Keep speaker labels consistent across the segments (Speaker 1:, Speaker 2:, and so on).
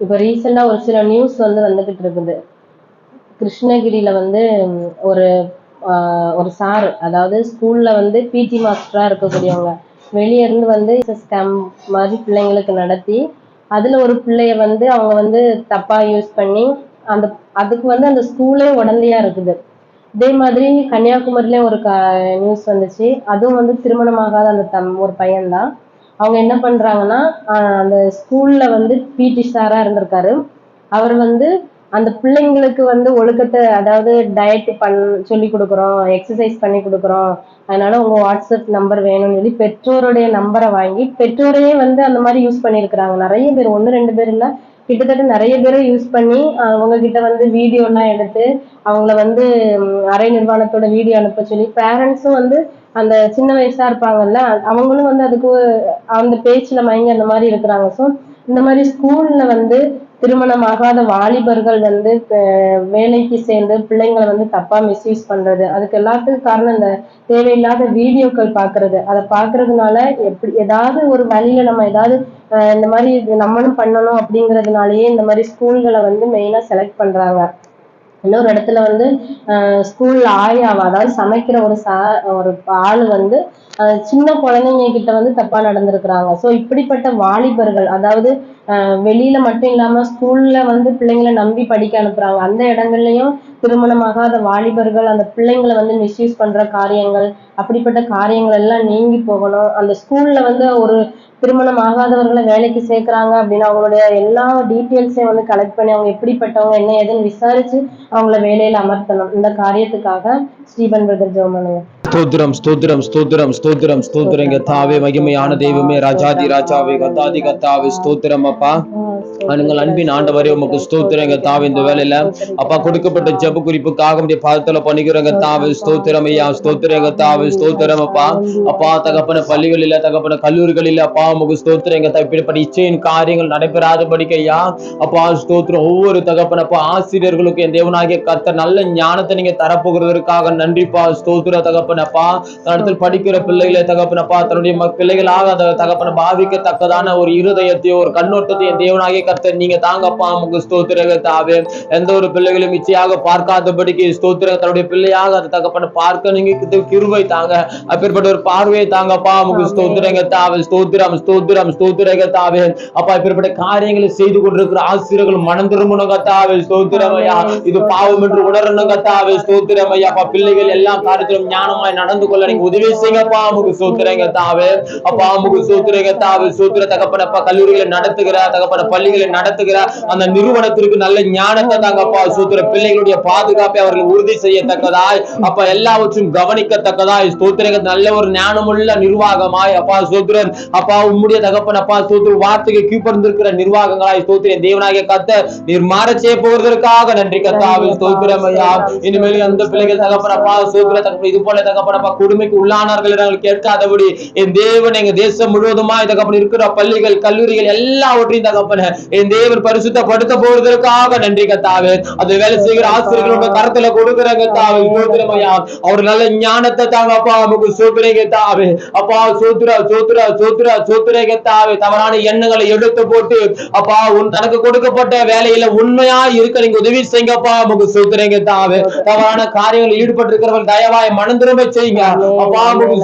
Speaker 1: இப்போ ரீசெண்டாக ஒரு சில நியூஸ் வந்து வந்துக்கிட்டு இருக்குது. கிருஷ்ணகிரியில் வந்து ஒரு ஆஹ், ஒரு சார் அதாவது ஸ்கூலில் வந்து பிடி மாஸ்டராக இருக்கக்கூடியவங்க வெளியே இருந்து வந்து ஸ்கேம் மாதிரி பிள்ளைங்களுக்கு நடத்தி அதில் ஒரு பிள்ளைய வந்து அவங்க வந்து தப்பாக யூஸ் பண்ணி அந்த அதுக்கு வந்து அந்த ஸ்கூலே உடந்தையாக இருக்குது. இதே மாதிரி கன்னியாகுமரியிலே ஒரு க நியூஸ் வந்துச்சு. அதுவும் வந்து திருமணமாகாத அந்த தம் ஒரு பையன்தான். அவங்க என்ன பண்றாங்கன்னா ஆஹ் அந்த ஸ்கூல்ல வந்து பிடி சாரா இருந்திருக்காரு. அவர் வந்து அந்த பிள்ளைங்களுக்கு வந்து ஒழுக்கத்தை அதாவது டயட் பண் சொல்லி கொடுக்குறோம் எக்ஸசைஸ் பண்ணி கொடுக்குறோம். அதனால உங்க வாட்ஸ்அப் நம்பர் வேணும்னு சொல்லி பெற்றோருடைய நம்பரை வாங்கி பெற்றோரையே வந்து அந்த மாதிரி யூஸ் பண்ணியிருக்கிறாங்க. நிறைய பேர் ஒன்று ரெண்டு பேர் இல்லை கிட்டத்தட்ட நிறைய பேரை யூஸ் பண்ணி அவங்க கிட்ட வந்து வீடியோலாம் எடுத்து அவங்கள வந்து அரை நிர்வாணத்தோட வீடியோ அனுப்ப சொல்லி பேரண்ட்ஸும் வந்து அந்த சின்ன வயசா இருப்பாங்கல்ல அவங்களும் வந்து அதுக்கு அந்த பேச்சுல மயங்கி அந்த மாதிரி இருக்கிறாங்க. ஸோ இந்த மாதிரி ஸ்கூல்ல வந்து திருமணமாகாத வாலிபர்கள் வந்து வேலைக்கு சேர்ந்து பிள்ளைங்களை வந்து தப்பா மிஸ்யூஸ் பண்றது. அதுக்கு எல்லாத்துக்கும் காரணம் இந்த தேவையில்லாத வீடியோக்கள் பாக்குறது. அதை பார்க்கறதுனால எப்படி ஏதாவது ஒரு வழியில நம்ம ஏதாவது இந்த மாதிரி இது நம்மளும் பண்ணணும் அப்படிங்கறதுனாலயே இந்த மாதிரி ஸ்கூல்களை வந்து மெயினா செலக்ட் பண்றாங்க. இன்னொரு இடத்துல வந்து ஸ்கூல்ல ஆயாவா அதாவது சமைக்கிற ஒரு சா ஒரு ஆள் வந்து சின்ன குழந்தைங்க கிட்ட வந்து தப்பா நடந்திருக்கிறாங்க. ஸோ இப்படிப்பட்ட வாலிபர்கள் அதாவது வெளியில மட்டும் இல்லாம ஸ்கூல்ல வந்து பிள்ளைங்களை நம்பி படிக்க அனுப்புறாங்க. அந்த இடங்கள்லயும் திருமணமாகாத வாலிபர்கள் அந்த பிள்ளைங்களை வந்து மிஸ்யூஸ் பண்ற காரியங்கள் அப்படிப்பட்ட காரியங்கள் எல்லாம் நீங்கி போகணும். அந்த ஸ்கூல்ல வந்து ஒரு திருமணம் ஆகாதவர்களை வேலைக்கு சேர்க்குறாங்க அப்படின்னா அவங்களுடைய எல்லா டீட்டெயில்ஸையும் வந்து கலெக்ட் பண்ணி அவங்க எப்படிப்பட்டவங்க என்ன ஏதுன்னு விசாரிச்சு அவங்கள வேலையில அமர்த்தணும். இந்த காரியத்துக்காக ஸ்டீபன் பிரதர் ஜோமனுங்க
Speaker 2: ஸ்தோத்திரம் ஸ்தோத்திரம் ஸ்தோத்திரம் ஸ்தோத்திரம் ஸ்தோத்திரம் கத்தாவே மகிமையான தெய்வமே ராஜாதி ராஜாவே கத்தாதி கத்தாவே ஸ்தோத்திரம் அப்பா. நீங்கள் அன்பின் ஆண்டவரே உமக்கு ஸ்தோத்திரங்க தாவே இந்த வேலையில அப்பா கொடுக்கப்பட்ட ஜப குறிப்புக்காக உடைய பாதத்துல பண்ணிக்கிறோங்க தாவே ஸ்தோத்திரம் ஐயா ஸ்தோத்திரங்க தாவே ஸ்தோத்திரம் அப்பா. அப்பா தகப்பன பள்ளிகளில் தகப்பன கல்லூரிகளில் அப்பா உமக்கு ஸ்தோத்திரங்க தா இப்படிப்பட்ட இச்சையின் காரியங்கள் நடைபெறாதபடிக்கு ஐயா. அப்பா ஸ்தோத்திரம் ஒவ்வொரு தகப்பன அப்பா ஆசிரியர்களுக்கு என் தேவனாகிய கத்த நல்ல ஞானத்தை நீங்க தரப்போகிறதற்காக நன்றிப்பா ஸ்தோத்திர தகப்பன தகப்பனப்பா. தனத்தில் படிக்கிற பிள்ளைகளை தகப்பனப்பா. தன்னுடைய பிள்ளைகளாக அந்த தகப்பன பாவிக்கத்தக்கதான ஒரு இருதயத்தையும் ஒரு கண்ணோட்டத்தையும் தேவனாகிய கர்த்தர் நீங்க தாங்கப்பா உங்க ஸ்தோத்திரகத்தாவே எந்த ஒரு பிள்ளைகளும் இச்சையாக பார்க்காதபடிக்கு ஸ்தோத்திர தன்னுடைய பிள்ளையாக அந்த தகப்பன பார்க்க நீங்க கிருவை தாங்க. அப்பேற்பட்ட ஒரு பார்வையை தாங்கப்பா உங்க ஸ்தோத்திரகத்தாவே ஸ்தோத்திரம் ஸ்தோத்திரம் ஸ்தோத்திரகத்தாவே அப்பா இப்பேற்பட்ட காரியங்களை செய்து கொண்டிருக்கிற ஆசிரியர்கள் மனம் திரும்பணுங்க தாவே. ஸ்தோத்திரமையா இது பாவம் என்று உணரணுங்க தாவே. ஸ்தோத்திரமையா அப்பா பிள்ளைகள் எல்லா காரியத்திலும் ஞானமாய் நடந்து கொள்ள நீங்க உதவி செய்யுங்கப்பா உங்க ஸ்தோத்திரங்க தாவே. அப்பா உங்க ஸ்தோத்திரங்க தாவே. ஸ்தோத்திர தகப்பனப்பா கல்லூரிகளை நடத்துகிற தகப்பன பள்ளிகளை நடத்துகிற அந்த நிறுவனத்திற்கு நல்ல ஞானத்தை தாங்கப்பா. சூத்திர பிள்ளைகளுடைய பாதுகாப்பை அவர்கள் உறுதி செய்யத்தக்கதாய். அப்ப எல்லாவற்றும் கவனிக்கத்தக்கதாய். ஸ்தோத்திரங்க நல்ல ஒரு ஞானமுள்ள நிர்வாகமாய். அப்பா சோத்திரன் அப்பா உம்முடைய தகப்பன் அப்பா சோத்திர வார்த்தைக்கு கீழ்ப்படிந்திருக்கிற நிர்வாகங்களாய் ஸ்தோத்திர தேவனாகிய கத்த நீர் செய்ய போவதற்காக நன்றி கத்தாவில் ஸ்தோத்திரம் ஐயா. இனிமேல் அந்த பிள்ளைகள் தகப்பன் அப்பா சோத்திர தகப்பன் இது போல தகப்பன் அப்பா கொடுமைக்கு உள்ளானார்கள் நாங்கள் கேட்காதபடி என் தேவன் எங்க தேசம் முழுவதுமாய் தகப்பன் இருக்கிற பள்ளிகள் கல்லூரிகள் எல்லாவற்றையும் தகப்பன என் தேவன் பரிசுத்தப்படுத்த போவதற்காக நன்றி கத்தாவே. அது வேலை செய்கிற ஆசிரியர்களோட கருத்துல கொடுக்குறாங்க தாவே சோத்திரமையா அவர் நல்ல ஞானத்தை தாங்க அப்பா நமக்கு சோத்திரைங்க தாவே அப்பா சோத்திர சோத்திர சோத்திர சோத்திரைங்க தாவே தவறான எண்ணங்களை எடுத்து போட்டு அப்பா உன் தனக்கு கொடுக்கப்பட்ட வேலையில உண்மையா இருக்க நீங்க உதவி செய்யுங்கப்பா நமக்கு சோத்திரைங்க தாவே தவறான காரியங்களில் ஈடுபட்டு இருக்கிறவர்கள் தயவாய் மனம் திரும்ப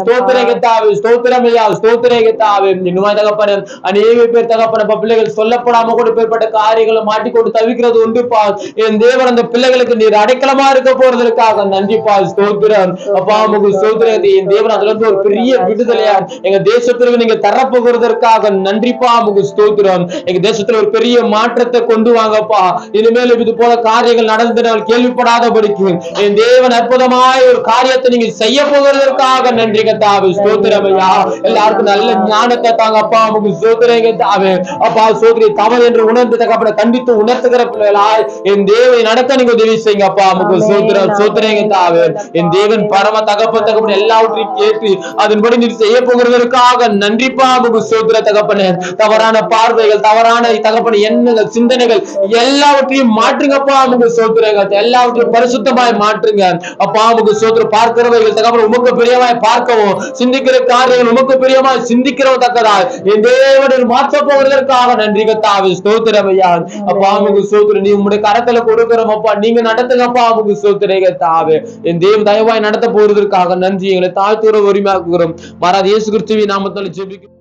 Speaker 2: ஸ்தோத்திரங்க தாவே ஸ்தோத்திரம் ஐயா ஸ்தோத்திரங்க தாவே இன்னுமா தகப்பன அநேக பேர் தகப்பன அப்பா பிள்ளைகள் சொல்லப்படாம கூட பேர்பட்ட காரியங்களை மாட்டிக்கொண்டு தவிக்கிறது உண்டுப்பா என் தேவன் அந்த பிள்ளைகளுக்கு நீர் அடைக்கலமா இருக்க போறதற்காக நன்றிப்பா ஸ்தோத்திரம் அப்பா உமக்கு ஸ்தோத்திரத்தை என் தேவன் அதுல இருந்து ஒரு பெரிய விடுதலையா எங்க தேசத்திற்கு நீங்க தரப்போகிறதற்காக நன்றிப்பா உமக்கு ஸ்தோத்திரம் எங்க தேசத்துல ஒரு பெரிய மாற்றத்தை கொண்டு வாங்கப்பா இனிமேல் இது போல காரியங்கள் நடந்து கேள்விப்படாதபடிக்கு என் தேவன் அற்புதமாய் ஒரு காரியத்தை நீங்க செய்ய போகிறதற்காக நன்றி கத்தாவே ஸ்தோத்திரம் ஐயா. எல்லாருக்கும் நல்ல ஞானத்தை தாங்கப்பா உமக்கு ஸ்தோத்திரங்க தாவே அப்பா சோதரி தவறு என்று உணர்ந்து தகப்பட கண்டித்து உணர்த்துகிற பிள்ளைகளாய் என் தேவனை நடத்த நீங்க உதவி செய்யுங்க அப்பா. உமக்கு சோத்திரம் சோத்திரங்க தாவே என் தேவன் பரம தகப்ப தகப்பன் எல்லாவற்றையும் கேட்டு அதன்படி நீர் செய்ய போகிறதற்காக நன்றிப்பா உமக்கு சோத்திர தகப்பனே. தவறான பார்வைகள் தவறான தகப்பன எண்ணங்கள் சிந்தனைகள் எல்லாவற்றையும் மாற்றுங்கப்பா உமக்கு சோத்திரங்க எல்லாவற்றையும் பரிசுத்தமாய் மாற்றுங்க. அப்பா உமக்கு சோத்திர பார்க்கிறவைகள் தகப்பன உமக்கு பிரியமாய் பார்க்கவும் சிந்திக்கிற காரியங்கள் உமக்கு பிரியமாய் சிந்திக்கிறவ தக்கதாய். என் தேவனில் மாற்ற போவதற்காக நன்றி கத்தா கத்தாவே ஸ்தோத்திரம் ஐயா. அப்பா உமக்கு ஸ்தோத்திரம். நீ உங்களுடைய கரத்துல கொடுக்கிறோம் அப்பா. நீங்க நடத்துங்கப்பா உமக்கு ஸ்தோத்திரம் கத்தாவே. என் தேவ தயவாய் நடத்த போறதற்காக நன்றி. எங்களை தாழ்த்துற உரிமையாக்குகிறோம். மறாத இயேசு கிறிஸ்துவின் நாமத்தில் ஜெபிக்கிறோம்.